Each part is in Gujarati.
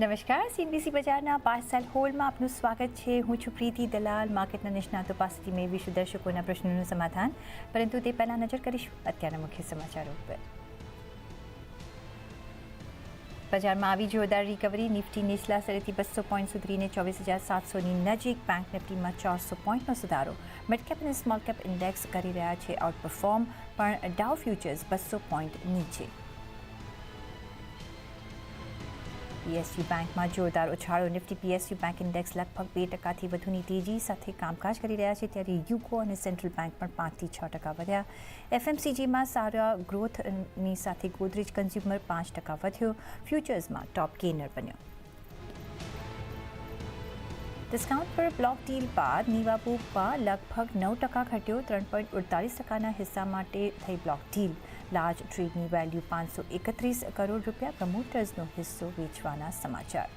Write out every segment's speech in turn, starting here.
નમસ્કાર સીબીસી બજારના પાર્સલ હોલમાં આપનું સ્વાગત છે. હું છું પ્રીતિ દલાલ, માર્કેટના નિષ્ણાતો પાસેથી મેળવીશું દર્શકોના પ્રશ્નોનું સમાધાન. પરંતુ તે પહેલાં નજર કરીશું અત્યારના મુખ્ય સમાચારો ઉપર. બજારમાં આવી જોરદાર રિકવરી નિફ્ટી નીચલા સ્તરેથી બસો પોઈન્ટ સુધરીને ચોવીસ હજાર સાતસોની નજીક. બેંક નિફ્ટીમાં ચારસો પોઈન્ટનો સુધારો. મિડકેપ અને સ્મોલ કેપ ઇન્ડેક્સ કરી રહ્યા છે આઉટ પરફોર્મ પણ ડાઉ ફ્યુચર્સ બસો પોઈન્ટ નીચે. પીએસયુ બેંકમાં જોરદાર ઉછાળો. નિફ્ટી પીએસયુ બેંક ઇન્ડેક્સ લગભગ બે ટકાથી વધુની તેજી સાથે કામકાજ કરી રહ્યા છે. ત્યારે યુકો અને સેન્ટ્રલ બેંક પણ પાંચથી છ ટકા વધ્યા. એફએમસીજીમાં સારા ગ્રોથની સાથે ગોદરેજ કન્ઝ્યુમર પાંચ ટકા વધ્યો. ફ્યુચર્સમાં ટોપ ગેનર બન્યો. ડિસ્કાઉન્ટ પર બ્લોક ડીલ બાદ નિવાબુમાં લગભગ નવ ટકા ઘટ્યો. ત્રણ પોઈન્ટ અડતાલીસ ટકાના હિસ્સા માટે થઈ બ્લોક ડીલ લાર્જ ટ્રેડની વેલ્યુ પાંચસો એકત્રીસ કરોડ રૂપિયા પ્રમોટર્સનો હિસ્સો વેચવાના સમાચાર.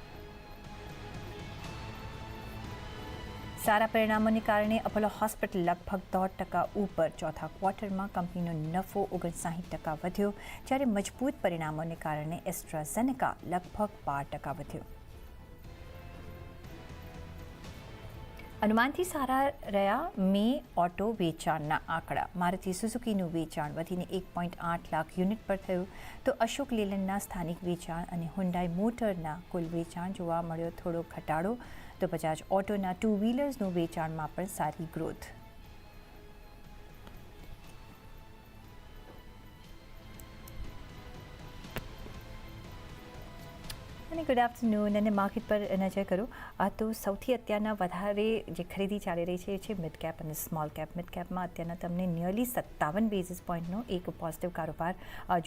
સારા પરિણામોને કારણે અપોલો હોસ્પિટલ લગભગ દોઢ ટકા ઉપર. ચોથા ક્વાર્ટરમાં કંપનીનો નફો ઓગણસાઠ ટકા વધ્યો, જ્યારે મજબૂત પરિણામોને કારણે એસ્ટ્રાઝેનેકા લગભગ બાર ટકા વધ્યો. અનુમાનથી સારા રહ્યા મે ઓટો વેચાણના આંકડા મારુતિ સુઝુકીનું વેચાણ વધીને એક પોઈન્ટ આઠ લાખ યુનિટ પર થયું તો અશોક લેલનના સ્થાનિક વેચાણ અને હુન્ડાઈ મોટરના કુલ વેચાણ જોવા મળ્યો થોડો ઘટાડો તો બજાજ ઓટોના ટુ વ્હીલર્સનું વેચાણમાં પણ સારી ગ્રોથ અને ગુડ આફ્ટરનૂન અને માર્કેટ પર નજર કરું. આ તો સૌથી અત્યારના વધારે જે ખરીદી ચાલી રહી છે, એ છે મિડ કેપ અને સ્મોલ કેપ મિડ કેપમાં અત્યારના તમને નિયરલી સત્તાવન બેઝિસ પોઈન્ટનો એક પોઝિટિવ કારોબાર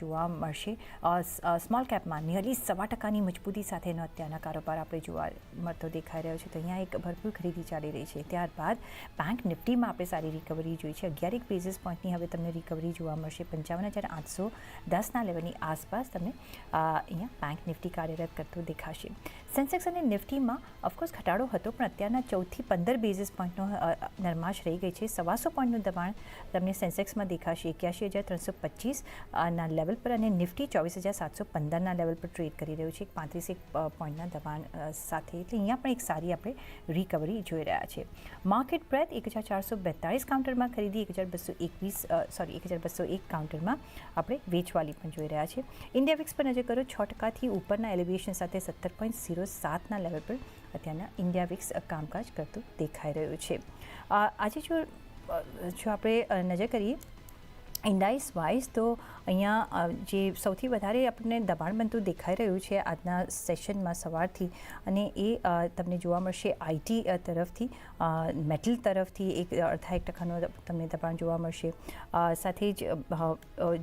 જોવા મળશે. સ્મોલ કેપમાં નિયરલી સવા ટકાની મજબૂતી સાથેનો અત્યારના કારોબાર આપણે જોવા મળતો દેખાઈ રહ્યો છે. તો અહીંયા એક ભરપૂર ખરીદી ચાલી રહી છે. ત્યારબાદ બેંક નિફ્ટીમાં આપણે સારી રિકવરી જોઈ છે. અગિયારેક બેઝિસ પોઈન્ટની હવે તમને રિકવરી જોવા મળશે. પંચાવન હજાર આઠસો દસના લેવલની આસપાસ તમને અહીંયા બેંક નિફ્ટી કાર્યરત કરતો દેખાશે. સેન્સેક્સ અને નિફ્ટીમાં ઓફકોર્સ ઘટાડો હતો, પણ અત્યારના ચૌદથી પંદર બેઝિસ પોઈન્ટનો નરમાશ રહી ગઈ છે. સવાસો પોઈન્ટનું દબાણ તમને સેન્સેક્સમાં દેખાશે. એક્યાસી હજાર ત્રણસો પચીસ ના લેવલ પર અને નિફ્ટી ચોવીસ હજાર સાતસો પંદરના લેવલ પર ટ્રેડ કરી રહ્યું છે. પાંત્રીસ એક પોઈન્ટના દબાણ સાથે. એટલે અહીંયા પણ એક સારી આપણે રિકવરી જોઈ રહ્યા છે. માર્કેટ બ્રેથ એક હજાર ચારસો બેતાળીસ કાઉન્ટરમાં ખરીદી, એક હજાર બસો એકવીસ સોરી એક હજાર બસો એક કાઉન્ટરમાં આપણે વેચવાલી પણ જોઈ રહ્યા છે. ઇન્ડિયા વિક્સ પર નજર કરો, છ ટકાથી ઉપરના એલિવેશન સાથે સત્તર પોઈન્ટ ઝીરો સાતના લેવલ પર અત્યારના ઇન્ડિયા વિક્સ કામકાજ કરતું દેખાઈ રહ્યું છે. આજે જો જો આપણે નજર કરીએ ઇન્ડાઇસ વાઇઝ તો અહીંયા જે સૌથી વધારે આપણને દબાણ બનતું દેખાઈ રહ્યું છે આજના સેશનમાં સવારથી અને એ તમને જોવા મળશે આઈટી તરફથી મેટલ તરફથી એક અડધા એક ટકાનું તમને દબાણ જોવા મળશે. સાથે જ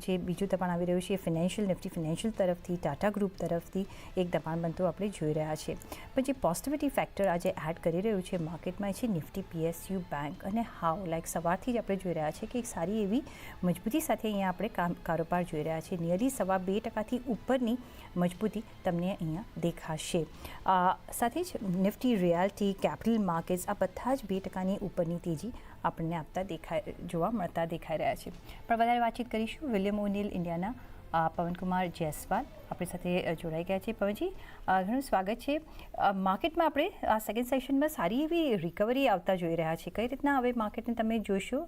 જે બીજું દબાણ આવી રહ્યું છે ફિનાન્શિયલ, નિફ્ટી ફિનાન્શિયલ તરફથી, ટાટા ગ્રુપ તરફથી એક દબાણ બનતું આપણે જોઈ રહ્યા છે. પણ જે પોઝિટિવિટી ફેક્ટર આજે એડ કરી રહ્યું છે માર્કેટમાં એ છે નિફ્ટી પીએસયુ બેંક અને હાવ લાઈક સવારથી જ આપણે જોઈ રહ્યા છે કે એક સારી એવી મજબૂતી સાથે અહીંયા આપણે કામ કારોબાર જોઈ રહ્યા છીએ. નિયરલી સવા બે ટકાથી ઉપરની મજબૂતી તમને અહીંયા દેખાશે. સાથે જ નિફ્ટી, રિયાલિટી, કેપિટલ માર્કેટ્સ આ બધા જ બે ટકાની ઉપરની તેજી આપણને આપતા દેખાય, જોવા મળતા દેખાઈ રહ્યા છે. પણ વધારે વાતચીત કરીશું વિલિયમ ઓનિલ ઇન્ડિયાના પવનકુમાર જયસ્વાલ આપણી સાથે જોડાઈ ગયા છે. પવનજી ઘણું સ્વાગત છે. માર્કેટમાં આપણે આ સેકન્ડ સેશનમાં સારી એવી રિકવરી આવતા જોઈ રહ્યા છે. કઈ રીતના હવે માર્કેટને તમે જોશો?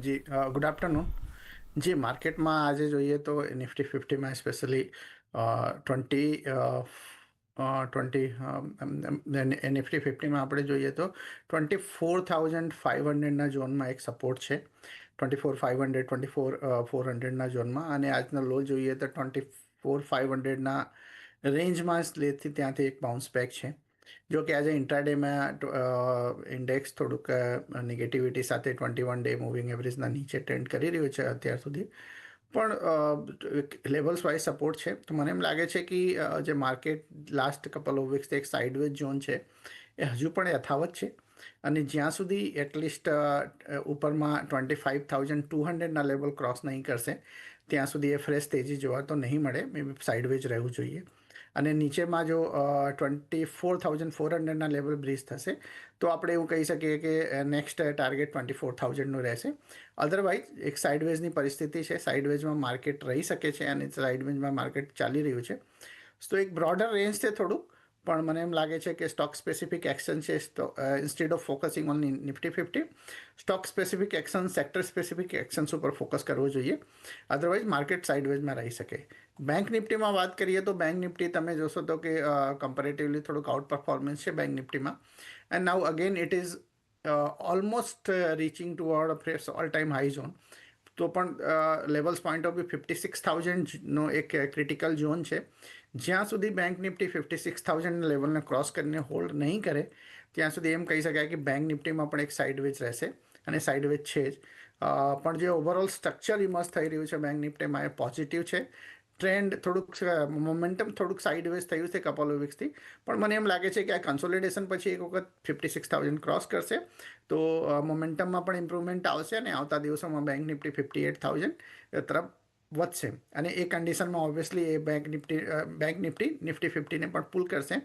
જી ગુડ આફ્ટરનૂન જી, માર્કેટમાં આજે જોઈએ તો નિફ્ટી ફિફ્ટીમાં સ્પેશિયલી ટ્વેન્ટી ટ્વેન્ટી નિફ્ટી ફિફ્ટીમાં આપણે જોઈએ તો ટ્વેન્ટી ફોર થાઉઝન્ડ ફાઇવ હંડ્રેડના ઝોનમાં એક સપોર્ટ છે. Twenty four five hundred twenty four four હંડ્રેડના ઝોનમાં અને આજનો લો જોઈએ તો ટ્વેન્ટી ફોર ફાઇવ હંડ્રેડના રેન્જમાં સ્લેથી ત્યાંથી એક બાઉન્સ બેક છે. જો કે આજે ઇન્ટ્રાડેમાં ઇન્ડેક્સ થોડુંક નેગેટિવિટી સાથે ટ્વેન્ટી વન ડે મૂવિંગ એવરેજના નીચે ટ્રેન્ડ કરી રહ્યું છે અત્યાર સુધી પણ લેવલ્સ વાઇઝ સપોર્ટ છે તો મને એમ લાગે છે કે જે market last couple of weeks એક સાઇડવેઝ ઝોન છે એ હજુ પણ યથાવત છે અને જ્યાં સુધી એટલીસ્ટ ઉપરમાં ટ્વેન્ટી ફાઇવ થાઉઝન્ડ ટુ હંડ્રેડના લેવલ ક્રોસ નહીં કરશે, ત્યાં સુધી એ ફ્રેશ તેજી જોવા તો નહીં મળે મે બી સાઇડવેજ રહેવું જોઈએ। અને નીચેમાં જો ટ્વેન્ટી ફોર થાઉઝન્ડ ફોર હંડ્રેડના લેવલ બ્રિજ થશે, તો આપણે એવું કહી શકીએ કે નેક્સ્ટ ટાર્ગેટ ટ્વેન્ટી ફોર થાઉઝન્ડનું રહેશે. અધરવાઇઝ એક સાઇડવેઝની પરિસ્થિતિ છે. સાઇડવેઝમાં માર્કેટ રહી શકે છે અને સાઇડવેઝમાં માર્કેટ ચાલી રહ્યું છે. તો એક બ્રોડર રેન્જ છે થોડું પણ મને એમ લાગે છે કે સ્ટોક સ્પેસિફિક એક્શન છે instead of focusing on Nifty fifty stock specific action sector specific actions ઉપર ફોકસ કરવો જોઈએ. અધરવાઇઝ માર્કેટ સાઇડવેઝમાં રહી શકે. બેંક નિફ્ટીમાં વાત કરીએ તો બેંક નિફ્ટી તમે જોશો તો કે કમ્પેરેટિવલી થોડુંક આઉટ પરફોર્મન્સ છે bank નિફ્ટીમાં and now again it is almost reaching toward fresh all time high zone તો પણ levels point of view fifty six થાઉઝન્ડનો એક ક્રિટિકલ ઝોન છે. જ્યાં સુધી bank Nifty fifty six thousand લેવલને ક્રોસ કરીને હોલ્ડ નહીં કરે, ત્યાં સુધી એમ કહી શકાય કે બેંક નિફ્ટીમાં પણ એક સાઇડવેજ રહેશે અને સાઇડવેજ છે જ. પણ જે ઓવરઓલ સ્ટ્રક્ચર ઇમર્સ થઈ રહ્યું છે બેંક નિફ્ટીમાં એ પોઝિટિવ છે. ટ્રેન્ડ થોડુંક મોમેન્ટમ થોડુંક સાઇડવેઝ થયું છે કપલ વીક્સથી પણ મને એમ લાગે છે કે આ કન્સોલિડેશન પછી એક વખત ફિફ્ટી સિક્સ થાઉઝન્ડ ક્રોસ કરશે. તો મોમેન્ટમમાં પણ ઇમ્પ્રુવમેન્ટ આવશે અને આવતા દિવસોમાં bank Nifty fifty eight thousand તરફ વધશે અને એ કન્ડિશનમાં ઓબ્વિયસલી એ bank Nifty bank Nifty Nifty ફિફ્ટીને પણ પુલ કરશે.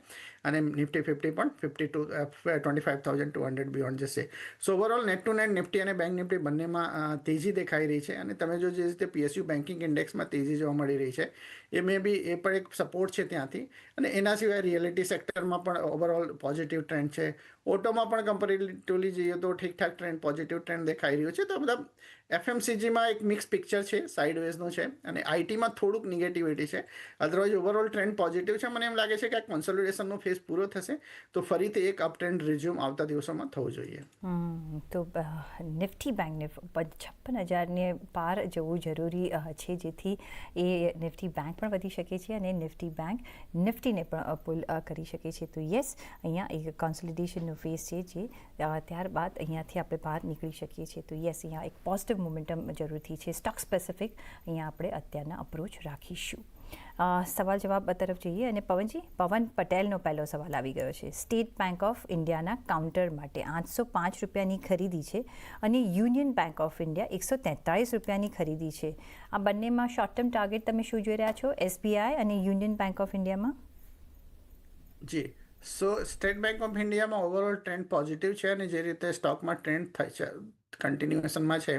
અને નિફ્ટી ફિફ્ટી પણ fifty two twenty five thousand two hundred beyond જશે. So overall net to net Nifty અને બેંક નિફ્ટી બંનેમાં તેજી દેખાઈ રહી છે. અને તમે જો જે રીતે પીએસયુ બેન્કિંગ ઇન્ડેક્સમાં તેજી જોવા મળી રહી છે એ મે બી એ પણ એક સપોર્ટ છે ત્યાંથી. અને એના સિવાય રિયાલિટી સેક્ટરમાં પણ ઓવરઓલ પોઝિટિવ ટ્રેન્ડ છે. ઓટોમાં પણ કમ્પેરેટિવલી જઈએ તો ઠીકઠાક ટ્રેન્ડ પોઝિટિવ ટ્રેન્ડ દેખાઈ રહ્યો છે. તો બધા એફએમસીજીમાં એક મિક્સ પિક્ચર છે સાઇડવેઝનું છે. અને આઈટીમાં થોડુંક નિગેટિવિટી છે. અધરવાઇઝ ઓવરઓલ ટ્રેન્ડ પોઝિટિવ છે. મને એમ લાગે છે કે આ કન્સોલિડેશનનો ફેઝ પૂરો થશે. તો ફરીથી એક અપ ટ્રેન્ડ રિઝ્યુમ આવતા દિવસોમાં થવું જોઈએ. તો નિફ્ટી બેંકને છપ્પન હજારને પાર જવું જરૂરી છે. જેથી એ નિફ્ટી બેંક પણ વધી શકે છે અને નિફ્ટી બેંક નિફ્ટીને પણ પુલ કરી શકે છે. તો યસ, અહીંયા એક કોન્સોલિડેશનનો ફેસ છે જે ત્યારબાદ અહીંયાથી આપણે બહાર નીકળી શકીએ છીએ. તો યસ, અહીંયા એક પોઝિટિવ મોમેન્ટમ જરૂરથી છે. સ્ટોક સ્પેસિફિક અહીંયા આપણે અત્યારના અપ્રોચ રાખીશું. સવાલ જવાબ તરફ જઈએ અને પવનજી, પવન પટેલનો પહેલો સવાલ આવી ગયો છે. સ્ટેટ બેંક ઓફ ઇન્ડિયાના કાઉન્ટર માટે આઠસો પાંચ રૂપિયાની ખરીદી છે અને યુનિયન બેંક ઓફ ઇન્ડિયા એકસો તેતાળીસ રૂપિયાની ખરીદી છે. આ બંનેમાં શોર્ટ ટર્મ ટાર્ગેટ તમે શું જોઈ રહ્યા છો? એસબીઆઈ અને યુનિયન બેંક ઓફ ઇન્ડિયામાં? જી. સો, સ્ટેટ બેંક ઓફ ઇન્ડિયામાં ઓવરઓલ ટ્રેન્ડ પોઝિટિવ છે અને જે રીતે સ્ટોકમાં ટ્રેન્ડ થાય છે કન્ટિન્યુએશનમાં છે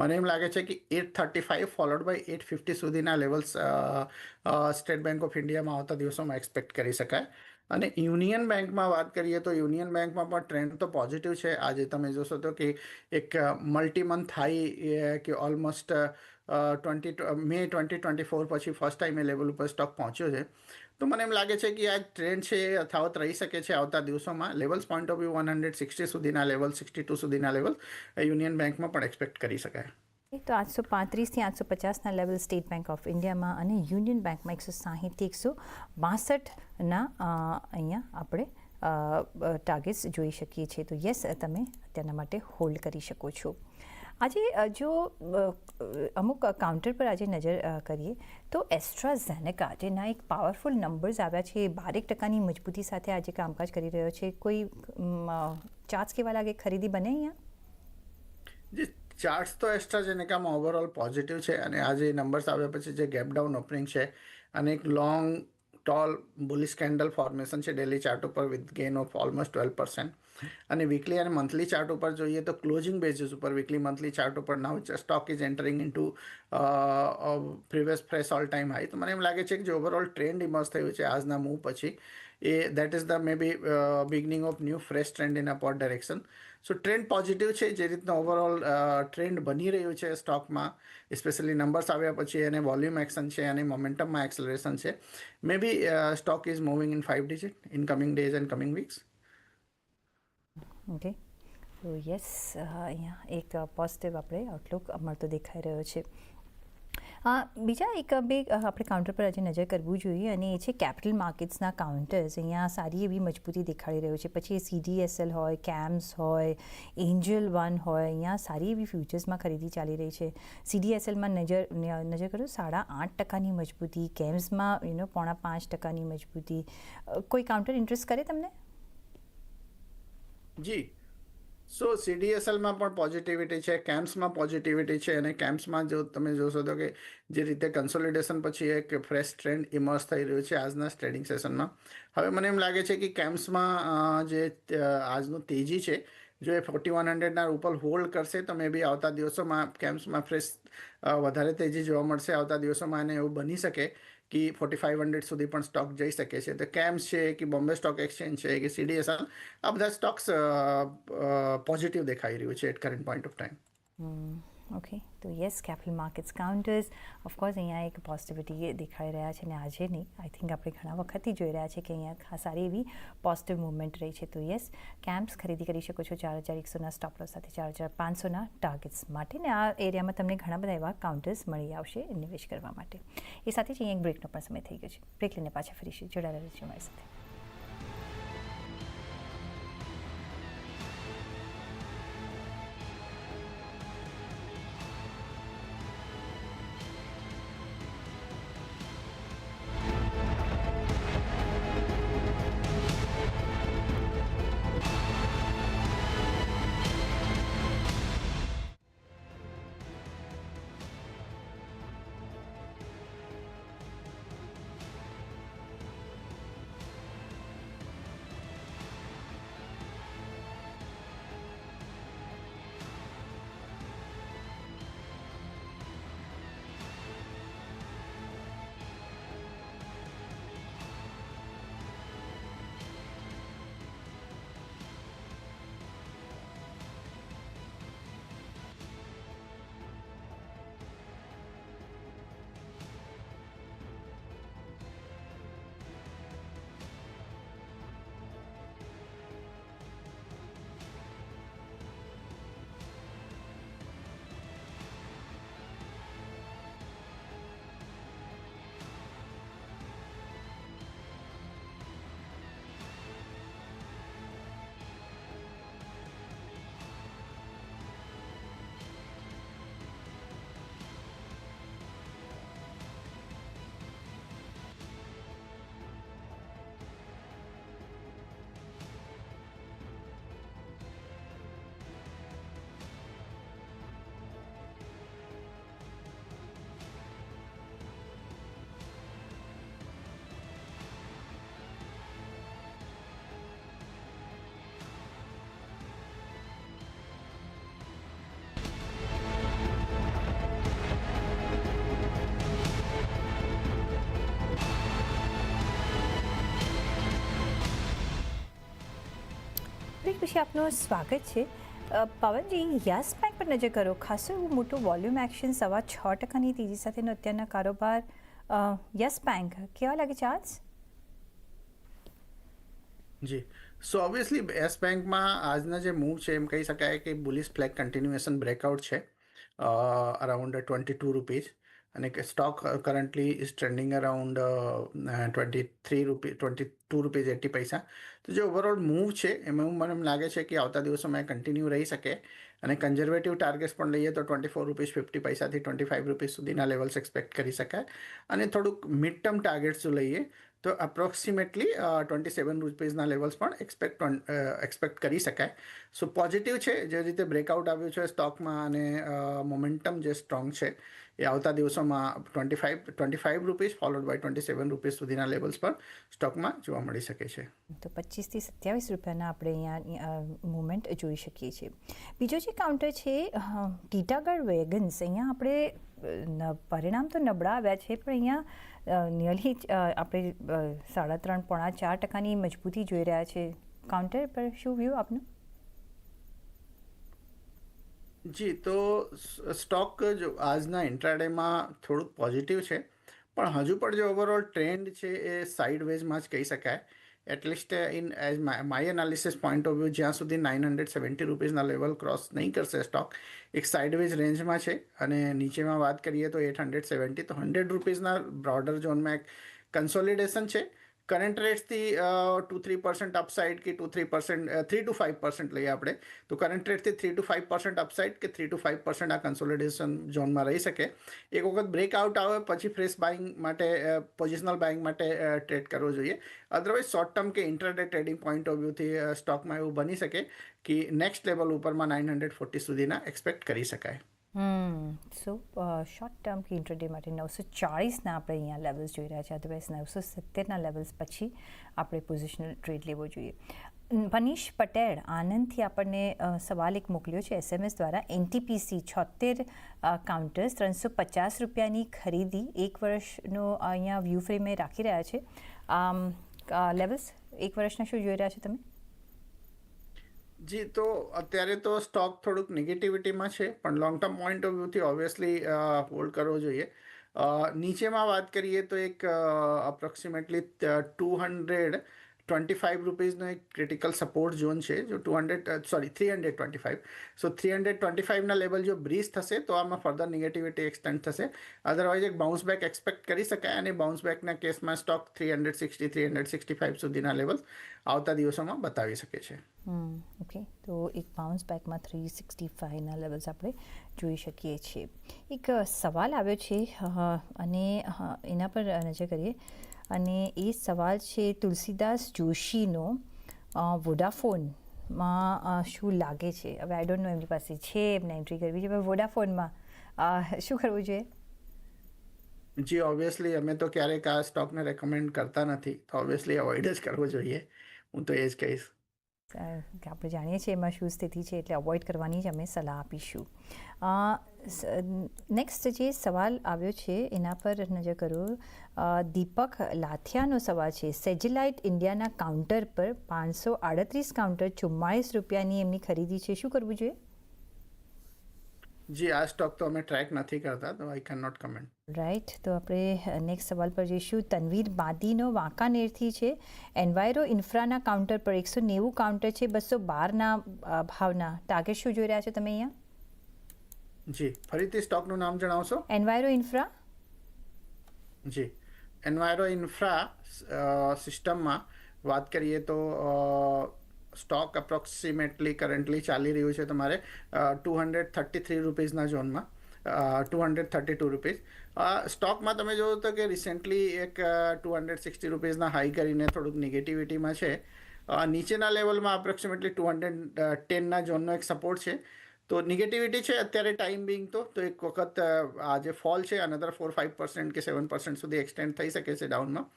મને એમ લાગે છે કે eight thirty five followed by eight fifty સુધીના લેવલ્સ સ્ટેટ બેંક ઓફ ઇન્ડિયામાં આવતા દિવસોમાં એક્સપેક્ટ કરી શકાય. અને યુનિયન બેંકમાં વાત કરીએ તો યુનિયન બેંકમાં પણ ટ્રેન્ડ તો પોઝિટિવ છે. આજે તમે જોશો તો કે એક મલ્ટી મંથ હાઈ કે almost twenty May twenty twenty four પછી ફર્સ્ટ ટાઈમ એ લેવલ ઉપર સ્ટોક પહોંચ્યો છે. તો મને એમ લાગે છે કે આ ટ્રેન્ડ છે એ યથાવત રહી શકે છે આવતા દિવસોમાં. Levels point of view one hundred sixty સુધીના લેવલ સિક્સટી ટુ સુધીના લેવલ યુનિયન બેંકમાં પણ એક્સપેક્ટ કરી શકાય. તો આઠસો પાંત્રીસથી આઠસો પચાસના લેવલ સ્ટેટ બેંક ઓફ ઇન્ડિયામાં અને યુનિયન બેંકમાં એકસો સાહીઠથી એકસો બાસઠના અહીંયા આપણે ટાર્ગેટ્સ જોઈ શકીએ છીએ. તો યસ તમે તેના માટે હોલ્ડ કરી શકો છો. આજે જો અમુક કાઉન્ટર પર આજે નજર કરીએ, તો એસ્ટ્રાઝેનેકા જેના એક પાવરફુલ નંબર્સ આવ્યા છે, બારેક ટકાની મજબૂતી સાથે આજે કામકાજ કરી રહ્યો છે, કોઈ ચાર્જ કેવા લાગે? ખરીદી બને અહીંયા? ચાર્ટ્સ તો એસ્ટ્રાઝેનેકામાં ઓવરઓલ પોઝિટિવ છે, અને આજે નંબર્સ આવ્યા પછી જે ગેપ ડાઉન ઓપનિંગ છે, અને એક long tall bullish candle formation છે ડેલી ચાર્ટ ઉપર with gain of almost twelve percent અને વીકલી અને મંથલી ચાર્ટ ઉપર જોઈએ તો ક્લોઝિંગ બેઝિસ ઉપર વીકલી મંથલી ચાર્ટ ઉપર now stock is entering into previous fresh all time high તો મને એમ લાગે છે કે જે ઓવરઓલ ટ્રેન્ડ ઇમર્સ થયું છે આજના મૂવ પછી, એ that is the maybe beginning of new fresh trend in upward direction so trend positive છે, જે રીતના ઓવરઓલ ટ્રેન્ડ બની રહ્યું છે સ્ટોકમાં સ્પેશિયલી નંબર્સ આવ્યા પછી એને વોલ્યુમ એક્શન છે અને મોમેન્ટમમાં એક્સલરેશન છે. Maybe stock is moving in five digit in coming days and coming weeks okay તો યસ અહીંયા એક પોઝિટિવ આપણે આઉટલુક મળતો દેખાઈ રહ્યો છે. હા બીજા એક, બે આપણે કાઉન્ટર પર આજે નજર કરવું જોઈએ અને એ છે કેપિટલ માર્કેટ્સના કાઉન્ટર્સ અહીંયા સારી એવી મજબૂતી દેખાડી રહ્યું છે. પછી એ સીડીએસએલ હોય કેમ્સ હોય એન્જલ વન હોય, અહીંયા સારી એવી ફ્યુચર્સમાં ખરીદી ચાલી રહી છે. સીડીએસએલમાં નજર નજર કરો, સાડા આઠ ટકાની મજબૂતી. કેમ્સમાં યુનો પોણા પાંચ ટકાની મજબૂતી. કોઈ કાઉન્ટર ઇન્ટરેસ્ટ કરે તમને? જી. સો સીડીએસએલમાં પણ પોઝિટિવિટી છે કેમ્પ્સમાં પોઝિટિવિટી છે અને કેમ્પ્સમાં જો તમે જોશો તો કે જે રીતે કન્સોલિડેશન પછી એક ફ્રેશ ટ્રેન્ડ ઇમર્સ થઈ રહ્યું છે આજના ટ્રેડિંગ સેશનમાં હવે મને એમ લાગે છે કે કેમ્પ્સમાં જે આજનું તેજી છે, જો એ ફોર્ટી વન હંડ્રેડના ઉપર હોલ્ડ કરશે તો મે બી આવતા દિવસોમાં કેમ્પ્સમાં ફ્રેશ વધારે તેજી જોવા મળશે, આવતા દિવસોમાં અને એવું બની શકે. કે ફોર્ટી ફાઇવ હંડ્રેડ સુધી પણ સ્ટોક જઈ શકે છે. તો કેમ્સ છે કે બોમ્બે સ્ટોક એક્સચેન્જ છે કે સીડીએસએલ આ બધા સ્ટોક્સ પોઝિટિવ દેખાઈ રહ્યું છે at current point of time okay તો yes capital markets counters of course અહીંયા એક પોઝિટિવિટી દેખાઈ રહ્યા છે અને આજે નહીં. આઈ થિંક આપણે ઘણા વખતથી જોઈ રહ્યા છે કે અહીંયા સારી એવી પોઝિટિવ મુવમેન્ટ રહી છે. તો યસ કેમ્પ્સ ખરીદી કરી શકો છો ચાર હજાર એકસોના સ્ટોપલોસ સાથે, ચાર હજાર પાંચસોના ટાર્ગેટ્સ માટે. ને આ એરિયામાં તમને ઘણા બધા એવા કાઉન્ટર્સ મળી આવશે નિવેશ કરવા માટે. એ સાથે જ અહીંયા એક બ્રેકનો પણ સમય થઈ ગયો છે. બ્રેક લઈને પાછા ફરીશું. જોડાયેલા રહેજો મારી સાથે. પછી આપનું સ્વાગત છે. પવનજી, યસ બેંક પર નજર કરો. ખાસો એવું મોટું વોલ્યુમ એક્શન સવા છ ટકાની તેજી સાથેનો અત્યારના કારોબાર. યસ બેંક, કેવા લાગે છે આજ? જી. સો ઓબ્વિયસલી યસ બેંકમાં આજના જે મૂવ છે, એમ કહી શકાય કે બુલિસ ફ્લેગ કન્ટિન્યુએશન બ્રેકઆઉટ છે. અરાઉન્ડ ટ્વેન્ટી ટુ રૂપીઝ અને કે stock currently is trending around twenty three rupee twenty two rupees eighty paisa તો જે ઓવરઓલ મૂવ છે, એમાં મને એમ લાગે છે કે આવતા દિવસોમાં કન્ટિન્યુ રહી શકે. અને કન્ઝર્વેટિવ ટાર્ગેટ્સ પણ લઈએ તો ટ્વેન્ટી ફોર રૂપીઝ ફિફ્ટી પૈસાથી ટ્વેન્ટી ફાઇવ રૂપીઝ સુધીના લેવલ્સ એક્સપેક્ટ કરી શકાય. અને થોડુંક મિડ ટર્મ ટાર્ગેટ્સ જો લઈએ, તો અપ્રોક્સિમેટલી ટ્વેન્ટી સેવન રૂપીઝના લેવલ્સ પણ એક્સપેક્ટ એક્સપેક્ટ કરી શકાય. સો પોઝિટિવ છે, જે રીતે બ્રેકઆઉટ આવ્યું છે સ્ટોકમાં અને મોમેન્ટમ જે સ્ટ્રોંગ છે એ આવતા દિવસોમાં twenty five twenty five rupees followed by twenty seven rupees સુધીના લેવલ્સ પર સ્ટોકમાં જોવા મળી શકે છે. તો પચીસથી સત્યાવીસ રૂપિયાના આપણે અહીંયા મુવમેન્ટ જોઈ શકીએ છીએ. બીજો જે કાઉન્ટર છે ટીટાગઢ વેગન્સ, અહીંયા આપણે પરિણામ તો નબળા આવ્યા છે, પણ અહીંયા નિયરલી આપણે સાડા ત્રણ પોણા ચાર ટકાની મજબૂતી જોઈ રહ્યા છે. કાઉન્ટર પર શું વ્યૂ આપનું? જી, તો સ્ટોક જો આજના ઇન્ટ્રાડેમાં થોડુંક પોઝિટિવ છે, પણ હજુ પણ જે ઓવરઓલ ટ્રેન્ડ છે એ સાઇડવેઝમાં જ કહી શકાય. At least in as my analysis point of view જ્યાં સુધી નાઇન હંડ્રેડ સેવન્ટી રૂપીઝના લેવલ ક્રોસ નહીં કરશે સ્ટોક એક સાઇડવેઝ રેન્જમાં છે. અને નીચેમાં વાત કરીએ તો એટ હંડ્રેડ સેવન્ટી તો હંડ્રેડ રૂપીઝના બ્રોડર ઝોનમાં એક કન્સોલિડેશન છે. કરંટ રેટ્સથી ટુ થ્રી પર્સન્ટ અપસાઇડ કે two three percent three to five percent લઈએ આપણે, તો current રેટથી three to five percent upside કે થ્રી ટુ ફાઇવ પર્સન્ટ આ કન્સોલિડેશન ઝોનમાં રહી શકે. એક વખત બ્રેકઆઉટ આવે, પછી ફ્રેશ બાઇંગ માટે પોઝિશનલ બાઇંગ માટે ટ્રેડ કરવો જોઈએ. અદરવાઇઝ શોર્ટ ટર્મ કે ઇન્ટરડે ટ્રેડિંગ પોઈન્ટ ઓફ વ્યૂથી સ્ટોકમાં એવું બની શકે કે નેક્સ્ટ લેવલ ઉપરમાં નાઇન હંડ્રેડ ફોર્ટી સુધીના એક્સપેક્ટ કરી શકાય. સો શોર્ટ ટર્મ કે ઇન્ટરડે માટે નવસો ચાળીસના આપણે અહીંયા લેવલ્સ જોઈ રહ્યા છે અધરવાઇઝ નવસો સિત્તેરના લેવલ્સ પછી આપણે પોઝિશનલ ટ્રેડ લેવો જોઈએ. મનીષ પટેલ આનંદથી આપણને સવાલ એક મોકલ્યો છે એસએમએસ દ્વારા. એનટીપીસી છોતેર કાઉન્ટર્સ ત્રણસો પચાસ રૂપિયાની ખરીદી એક વર્ષનો અહીંયા વ્યૂ ફ્રેમે રાખી રહ્યા છે. લેવલ્સ એક વર્ષના શું જોઈ રહ્યા છો તમે? જી, તો અત્યારે તો સ્ટોક થોડુંક નેગેટિવિટીમાં છે, પણ લોંગ ટર્મ પોઈન્ટ ઓફ વ્યૂથી ઓબ્વિયસલી હોલ્ડ કરવો જોઈએ. નીચેમાં વાત કરીએ તો એક approximately two hundred twenty five રૂપીઝનો એક ક્રિટિકલ સપોર્ટ ઝોન છે, જો two hundred sorry three hundred twenty five so three hundred twenty ફાઇવના level જો બ્રીઝ થશે, તો આમાં ફર્ધર નેગેટિવિટી એક્સટેન્ડ થશે. અધરવાઇઝ એક બાઉન્સ બેક એક્સપેક્ટ કરી શકાય અને બાઉન્સ બેકના કેસમાં stock three hundred sixty three hundred sixty five સુધીના લેવલ આવતા દિવસોમાં બતાવી શકે છે. ઓકે તો એક બાઉન્સ બેકમાં થ્રી સિક્સટી ફાઇવના લેવલ્સ આપણે જોઈ શકીએ છીએ. એક સવાલ આવ્યો છે અને એના પર નજર કરીએ. અને એ સવાલ છે તુલસીદાસ જોશીનો વોડાફોનમાં શું લાગે છે? હવે આઈ ડોન્ટ નો એમની પાસે છે, એમને એન્ટ્રી કરવી છે વોડાફોનમાં શું કરવું જોઈએ? જી ઓબ્વિયસલી અમે તો ક્યારેક આ સ્ટોકને રેકમેન્ડ કરતા નથી, તો ઓબ્વિયસલી અવોઇડ જ કરવો જોઈએ. હું તો એ જ કહીશ. આપણે જાણીએ છીએ એમાં શું સ્થિતિ છે એટલે અવોઇડ કરવાની જ અમે સલાહ આપીશું. નેક્સ્ટ જે સવાલ આવ્યો છે એના પર નજર કરો. દીપક લાથિયાનો સવાલ છે. સેજલાઇટ ઇન્ડિયાના કાઉન્ટર પર પાંચસો આડત્રીસ કાઉન્ટર ચુમ્માળીસ રૂપિયાની એમની ખરીદી છે. શું કરવું જોઈએ? જી આ સ્ટોક તો અમે ટ્રેક નથી કરતા તો I can not comment right તો આપણે નેક્સ્ટ સવાલ પર જઈશું. તનવીર બાદીનો વાંકાનેરથી છે. એન્વાયરો ઇન્ફ્રાના કાઉન્ટર પર એકસો નેવું કાઉન્ટર છે બસો બારના ભાવના. ટાર્ગેટ શું જોઈ રહ્યા છો તમે અહીંયા? જી ફરીથી સ્ટોકનું નામ જણાવશો? એન્વાયરો ઇન્ફ્રા જી એન્વાયરો ઇન્ફ્રા સિસ્ટમમાં વાત કરીએ તો સ્ટોક અપ્રોક્સિમેટલી કરન્ટલી ચાલી રહ્યું છે તમારે ટુ હંડ્રેડ થર્ટી થ્રી રૂપીઝના ઝોનમાં two hundred thirty two rupees. સ્ટોકમાં તમે જોયો તો કે રિસેન્ટલી એક ટુ હંડ્રેડ સિક્સટી રૂપીઝના હાઈ કરીને થોડુંક નેગેટિવિટીમાં છે. નીચેના લેવલમાં અપ્રોક્સિમેટલી ટુ હંડ્રેડ ટેનના ઝોનનો એક સપોર્ટ છે. તો નેગેટિવિટી છે અત્યારે ટાઈમ બિંગ તો તો એક વખત આ જે ફોલ છે અનધર ફોર ફાઇવ પર્સન્ટ કે સેવન પર્સન્ટ સુધી એક્સટેન્ડ થઈ શકે છે ડાઉનમાં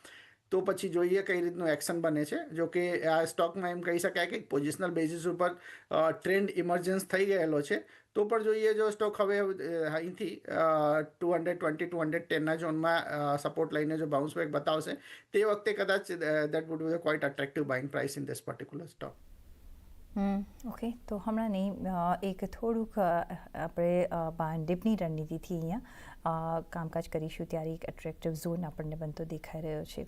તો પછી જોઈએ કઈ રીતનું એક્શન બને છે. જો કે આ સ્ટોકમાં એમ કહી શકાય કે પોઝિશનલ બેઝિસ ઉપર ટ્રેન્ડ ઇમર્જન્સ થઈ ગયેલો છે. તો પણ જોઈએ જો સ્ટોક હવે અહીંથી two hundred twenty two hundred ટેનના ઝોનમાં સપોર્ટ લઈને જો બાઉન્સ બેક બતાવશે, તે વખતે કદાચ that would be quite attractive buying price in this particular stock okay તો હમણાં નહીં એક થોડુંક આપણે ડીપની રણનીતિથી અહીંયા કામકાજ કરીશું ત્યારે એક એટ્રેક્ટિવ ઝોન આપણને બનતો દેખાઈ રહ્યો છે.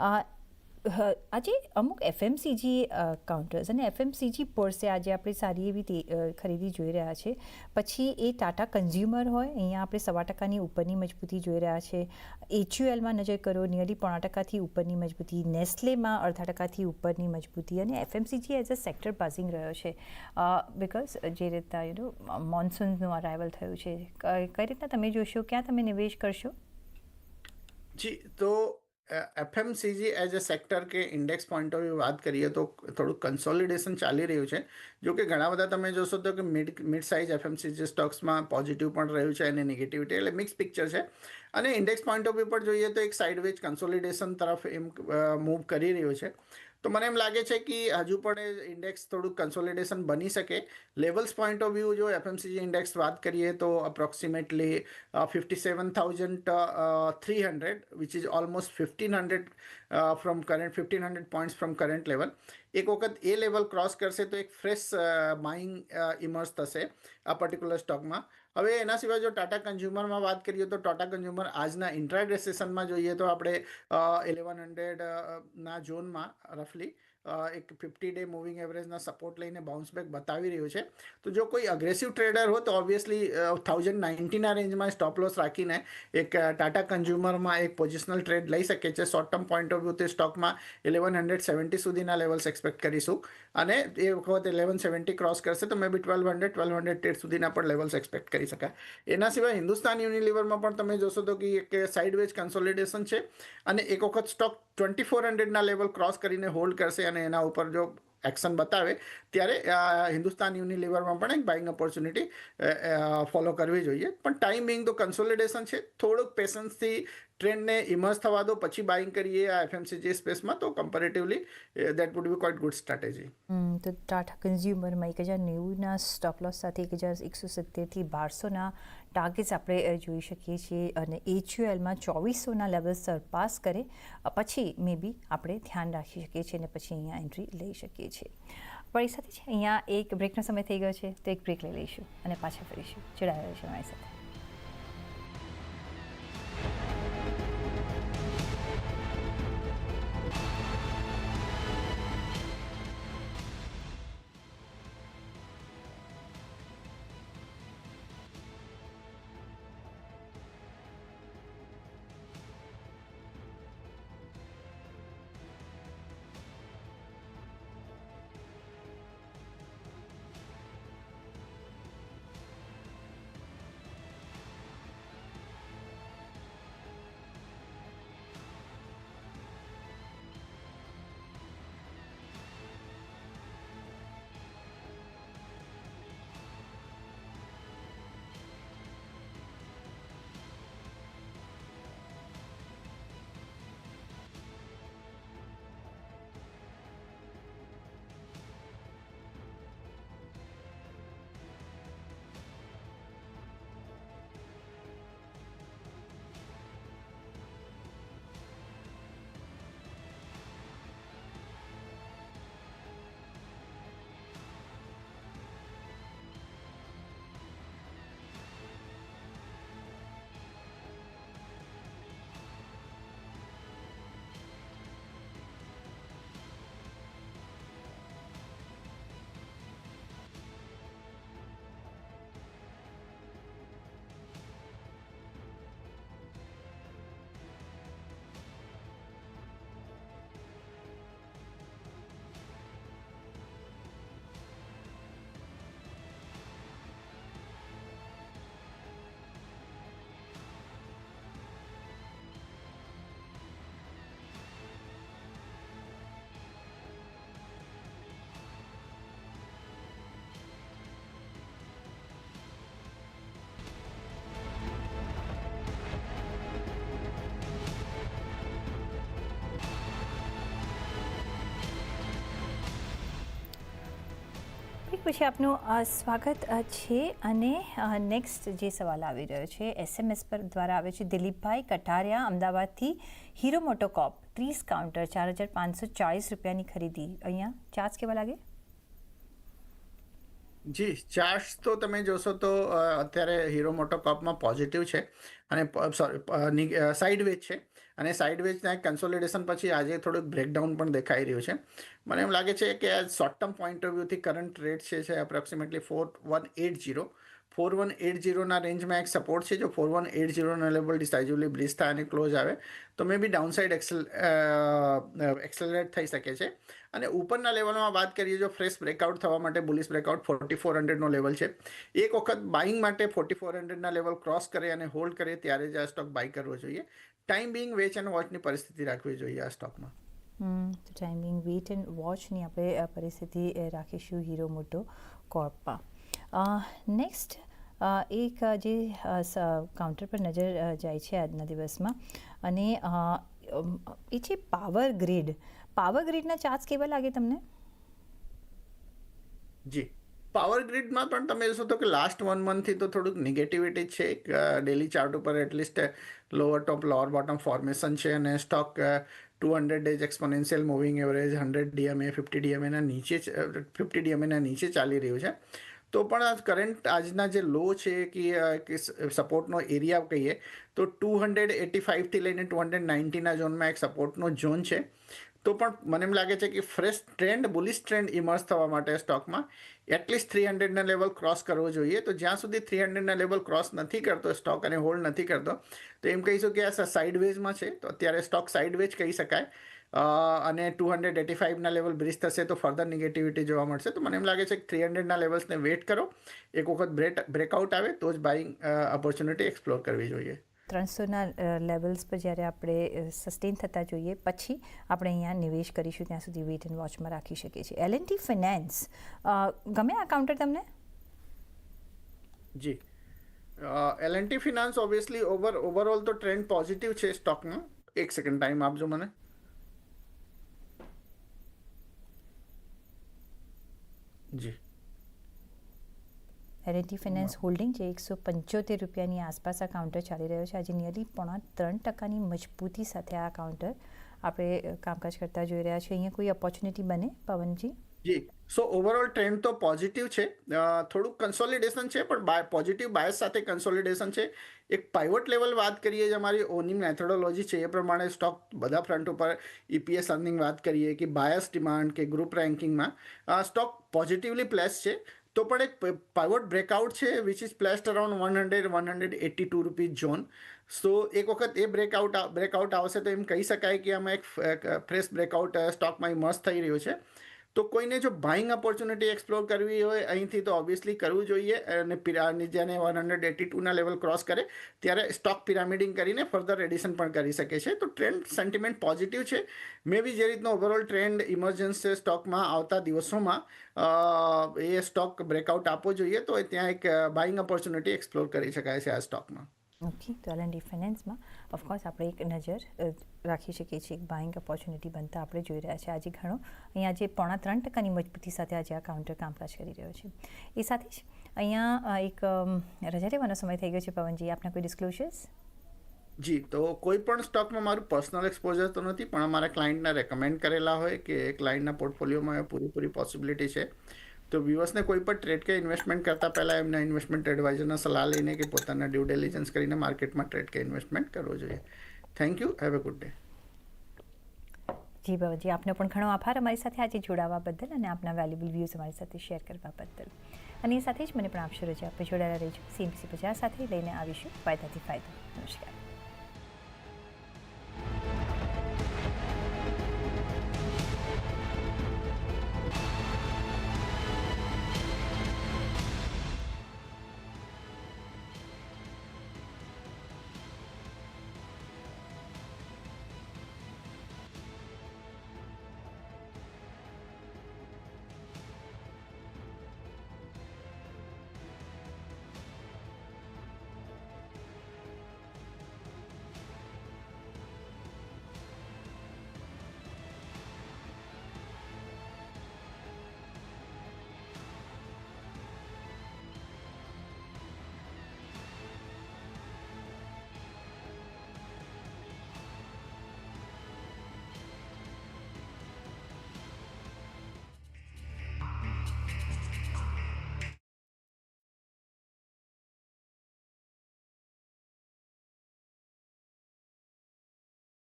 આજે અમુક એફએમસીજી કાઉન્ટર્સ અને એફએમસીજી પોર્સે આજે આપણે સારી એવી ખરીદી જોઈ રહ્યા છે. પછી એ ટાટા કન્ઝ્યુમર હોય, અહીંયા આપણે સવા ટકાની ઉપરની મજબૂતી જોઈ રહ્યા છે. એચયુએલમાં નજર કરો નિયરલી પોણા ટકાથી ઉપરની મજબૂતી. નેસ્લેમાં અડધા ટકાથી ઉપરની મજબૂતી. અને FMCG as a sector passing રહ્યો છે. બિકોઝ જે રીતના યુ નો મોન્સૂનનું અરાઇવલ થયું છે. કઈ રીતના તમે જોશો? ક્યાં તમે નિવેશ કરશો? જી, તો એફએમસીજી એઝ અ સેક્ટર કે ઇન્ડેક્સ પોઈન્ટ ઓફ વ્યૂ વાત કરીએ તો થોડુંક કન્સોલિડેશન ચાલી રહ્યું છે જો કે ઘણા બધા તમે જોશો તો કે મિડ મિડ સાઇઝ એફએમસીજી સ્ટોક્સમાં પોઝિટિવ પણ રહ્યું છે અને નેગેટિવિટી એટલે મિક્સ પિક્ચર છે. અને ઇન્ડેક્સ પોઈન્ટ ઓફ વ્યૂ પર જોઈએ તો એક સાઇડવેજ કન્સોલિડેશન તરફ એમ મૂવ કરી રહ્યું છે. તો મને એમ લાગે છે કે હજુ પણ ઇન્ડેક્સ થોડુંક કન્સોલિડેશન બની શકે. લેવલ્સ પોઈન્ટ ઓફ વ્યૂ જો એફએમસીજી ઇન્ડેક્સ વાત કરીએ તો approximately fifty seven thousand three hundred which is almost fifteen hundred from current fifteen hundred points from current level એક વખત એ લેવલ ક્રોસ કરશે તો એક ફ્રેશ બાઇંગ ઇમર્સ થશે આ પર્ટિક્યુલર સ્ટોકમાં હવે એના સિવાય જો ટાટા કન્ઝ્યુમરમાં વાત કરીએ તો ટાટા કન્ઝ્યુમર આજના ઇન્ટ્રાડે સેશનમાં જોઈએ તો આપણે ઇલેવન હંડ્રેડના ઝોનમાં રફલી એક ફિફ્ટી ડે મૂવિંગ એવરેજના સપોર્ટ લઈને બાઉન્સ બેક બતાવી રહ્યું છે. તો જો કોઈ અગ્રેસિવ ટ્રેડર હોય તો ઓબ્વિયસલી થાઉઝન્ડ નાઇન્ટીના રેન્જમાં સ્ટોપ લોસ રાખીને એક ટાટા કન્ઝ્યુમરમાં એક પોઝિશનલ ટ્રેડ લઈ શકે છે. શોર્ટ ટર્મ પોઈન્ટ ઓફ વ્યૂથી સ્ટોકમાં ઇલેવન હંડ્રેડ સેવન્ટી સુધીના લેવલ્સ એક્સપેક્ટ કરીશું. અને એ વખત ઇલેવન સેવન્ટી ક્રોસ કરશે તો maybe twelve hundred twelve hundred TET સુધીના પણ લેવલ્સ એક્સપેક્ટ કરી શકાય. એના સિવાય હિન્દુસ્તાન યુનિલિવરમાં પણ તમે જોશો તો કે એક સાઇડવેજ કન્સોલિડેશન છે. અને એક વખત સ્ટોક ટ્વેન્ટી ફોર હંડ્રેડના લેવલ ક્રોસ કરીને હોલ્ડ કરશે અને એના ઉપર જો એક્શન બતાવે, ત્યારે હિન્દુસ્તાન યુનિલિવરમાં પણ એક બાઇંગ ઓપોર્ચ્યુનિટી ફોલો કરવી જોઈએ. પણ ટાઈમિંગ તો કન્સોલિડેશન છે. થોડુંક પેશન્સથી ટ્રેન્ડને ઇમર્સ થવા દો, પછી બાઇંગ કરીએ આ એફએમસીજી સ્પેસમાં તો comparatively that would be quite good strategy તો ટાટા કન્ઝ્યુમરમાં એક હજાર નેવુંના સ્ટોપ સાથે એક હજાર એકસો સિત્તેરથી બારસોના ટાર્ગેટ્સ આપણે જોઈ શકીએ છીએ અને એચયુએલમાં ચોવીસોના લેવલ સરપાસ કરે પછી મે બી આપણે ધ્યાન રાખી શકીએ છીએ અને પછી અહીંયા એન્ટ્રી લઈ શકીએ છીએ. વળી સાથે છે, અહીંયા એક બ્રેકનો સમય થઈ ગયો છે, તો એક બ્રેક લઈ લઈશું અને પાછા ફરીશું. જોડાયા રહેશે મારી સાથે. પછી આપનું સ્વાગત છે અને નેક્સ્ટ જે સવાલ આવી રહ્યો છે એસએમએસ પર દ્વારા આવે છે, દિલીપભાઈ કટારિયા, અમદાવાદથી હીરો મોટોકોપ, ત્રીસ કાઉન્ટર, ચાર હજાર પાંચસો ચાળીસ રૂપિયાની ખરીદી. અહીંયા ચાર્જ કેવા લાગે? જી, ચાર્જ તો તમે જોશો તો અત્યારે હીરો મોટોકોપમાં પોઝિટિવ છે અને સોરી સાઇડવેજ છે. અને સાઇડવેજના કન્સોલિડેશન પછી આજે થોડુંક બ્રેકડાઉન પણ દેખાઈ રહ્યું છે. મને એમ લાગે છે કે આ શોર્ટ ટર્મ પોઈન્ટ ઓફ વ્યૂથી કરંટ રેટ છે છે approximately four one eight zero four one eight જીરોના રેન્જમાં એક સપોર્ટ છે, જો ફોર વન એટ જીરોના લેવલ ડિસાઇઝિવલી બ્રિજ થાય અને ક્લોઝ આવે, તો મે બી ડાઉનસાઇડ એક્સેલ એક્સેલરેટ થઈ શકે છે. અને ઉપરના લેવલમાં વાત કરીએ, જો ફ્રેશ બ્રેકઆઉટ થવા માટે બુલિશ બ્રેકઆઉટ ફોર્ટી ફોર હંડ્રેડનો લેવલ છે. એક વખત બાઇંગ માટે ફોર્ટી ફોર હંડ્રેડના લેવલ ક્રોસ કરે અને હોલ્ડ કરે, ત્યારે જ આ સ્ટોક બાય કરવો જોઈએ. ટાઈમ બિંગ વેચ એન્ડ વોચની પરિસ્થિતિ રાખવી જોઈએ આ સ્ટોકમાં. તો ટાઈમ બિંગ વેટ એન્ડ વોચની આપણે પરિસ્થિતિ રાખીશું હીરો મોટો કોર્પમાં. નેક્સ્ટ એક જે કાઉન્ટર પર નજર જાય છે આજના દિવસમાં અને એ છે પાવર ગ્રીડ પાવર ગ્રીડના ચાર્જ કેવા લાગે તમને? જી. પાવર ગ્રીડમાં પણ તમે જોશો તો કે લાસ્ટ વન મંથથી તો થોડુંક નેગેટિવિટી છે. ડેલી ચાર્ટ ઉપર at least lower top lower bottom formation છે અને stock two hundred days exponential moving average hundred DMA fifty ડીએમએના નીચે ફિફ્ટી ડીએમએના નીચે ચાલી રહ્યું છે. તો પણ કરંટ આજના જે લો છે કે સપોર્ટનો એરિયા કહીએ, તો ટુ હંડ્રેડ એટી ફાઇવથી લઈને ટુ હંડ્રેડ નાઇન્ટીના ઝોનમાં એક સપોર્ટનો ઝોન છે. તો પણ મને એમ લાગે છે કે fresh trend bullish trend emerge થવા માટે સ્ટોકમાં એટલીસ્ટ થ્રી હંડ્રેડના લેવલ ક્રોસ કરવો જોઈએ. તો જ્યાં સુધી થ્રી હંડ્રેડના લેવલ ક્રોસ નથી કરતો સ્ટોક અને હોલ્ડ નથી કરતો, તો એમ કહીશું કે આ સાઇડવેઝમાં છે. તો અત્યારે સ્ટોક સાઇડવેઝ કહી શકાય. અને ટુ હંડ્રેડ એટી ફાઇવના લેવલ બ્રિજ થશે તો ફર્ધર નેગેટિવિટી જોવા મળશે. તો મને એમ લાગે છે કે થ્રી હંડ્રેડના લેવલ્સને વેટ કરો. એક વખત બ્રેક બ્રેકઆઉટ આવે તો જ બાઇંગ ઓપોર્ચ્યુનિટી એક્સપ્લોર કરવી જોઈએ. ત્રણસોના લેવલ્સ પર જ્યારે આપણે સસ્ટેન થતા જોઈએ, પછી આપણે અહીંયા નિવેશ કરીશું, ત્યાં સુધી વેઇટ એન્ડ વોચમાં રાખી શકીએ છીએ. એલ એન્ડ ટી ફિનાન્સ ગમે આ કાઉન્ટર તમને? જી. L and T finance obviously over overall તો ટ્રેન્ડ પોઝિટિવ છે સ્ટોકનો એક સેકન્ડ ટાઈમ આપજો મને. જી. એલએનટી ફાઇનાન્સ હોલ્ડિંગ જે એકસો પંચોતેર રૂપિયાની આસપાસ આ કાઉન્ટર ચાલી રહ્યો છે. આજે નિયરલી પોણા ત્રણ ટકાની મજબૂતી સાથે આ કાઉન્ટર આપણે કામકાજ કરતા જોઈ રહ્યા છીએ. અહીંયા કોઈ ઓપોર્ચ્યુનિટી બને પવનજી? જી. સો ઓવરઓલ ટ્રેન્ડ તો પોઝિટિવ છે. થોડુંક કન્સોલિડેશન છે પણ બાય પોઝિટિવ બાયસ સાથે કન્સોલિડેશન છે. એક પાઇવટ લેવલ વાત કરીએ જે અમારી ઓની મેથોડોલોજી છે એ પ્રમાણે સ્ટોક બધા ફ્રન્ટ ઉપર ઈપીએસ અર્નિંગ વાત કરીએ કે બાયસ ડિમાન્ડ કે ગ્રુપ રેન્કિંગમાં સ્ટોક પોઝિટિવલી પ્લેસ છે. તો પણ એક પાઇવોટ બ્રેકઆઉટ છે which is placed around one hundred one hundred eighty two rupees zone so એક વખત એ બ્રેકઆઉટ બ્રેકઆઉટ આવશે તો એમ કહી શકાય કે આમાં એક ફ્રેશ બ્રેકઆઉટ સ્ટોકમાં ઇમર્સ થઈ રહ્યું છે. તો કોઈને જો બાઇંગ ઓપોર્ચ્યુનિટી એક્સપ્લોર કરવી હોય, અહીંથી તો ઓબ્વિયસલી કરવું જોઈએ અને પિરા- જેને વન હંડ્રેડ એટી ટુના લેવલ ક્રોસ કરે, ત્યારે સ્ટોક પિરામિડિંગ કરીને ફર્ધર એડિશન પણ કરી શકે છે. તો ટ્રેન્ડ સેન્ટિમેન્ટ પોઝિટિવ છે. મે બી જે રીતનો ઓવરઓલ ટ્રેન્ડ ઇમર્જન્સ સ્ટોકમાં આવતા દિવસોમાં એ સ્ટોક બ્રેકઆઉટ આપવો જોઈએ તો ત્યાં એક બાઇંગ ઓપોર્ચ્યુનિટી એક્સપ્લોર કરી શકાય છે આ સ્ટોકમાં ઓકે તો એલએનડી ફાઇનાન્સમાં ઓફકોર્સ આપણે એક નજર રાખી શકીએ છીએ. એક બાઇંગ ઓપોર્ચ્યુનિટી બનતા આપણે જોઈ રહ્યા છીએ. આજે ઘણો, અહીંયા જે પોણા ત્રણ ટકાની મજબૂતી સાથે આજે આ કાઉન્ટર કામકાજ કરી રહ્યો છે. એ સાથે જ અહીંયા એક રજા લેવાનો સમય થઈ ગયો છે, પવનજી. આપના કોઈ ડિસ્ક્લોઝર્સ જી, તો કોઈ પણ સ્ટોકમાં મારું પર્સનલ એક્સપોઝર તો નથી, પણ અમારા ક્લાયન્ટના રેકમેન્ડ કરેલા હોય કે ક્લાયન્ટના પોર્ટફોલિયોમાં પૂરેપૂરી પોસિબિલિટી છે. તો વ્યુઅર્સને કોઈ પણ ટ્રેડ કે ઇન્વેસ્ટમેન્ટ કરતાં પહેલાં એમના ઇન્વેસ્ટમેન્ટ એડવાઇઝરના સલાહ લઈને કે પોતાના ડ્યુ ડેલિજન્સ કરીને માર્કેટમાં ટ્રેડ કે ઇન્વેસ્ટમેન્ટ કરવો જોઈએ. Thank you have a good day ji Babaji, આપનો પણ ઘણો આભાર. અમારી સાથે આજે જોડાવા બદલ અને આપના વેલ્યુબલ વ્યૂઝ અમારી સાથે શેર કરવા બદલ. અને એ સાથે જ મને પણ આપશો રજા આપણે જોડાયેલા રહીશું સીએમસી બજાર સાથે લઈને આવીશું. ફાયદાથી ફાયદો. નમસ્કાર.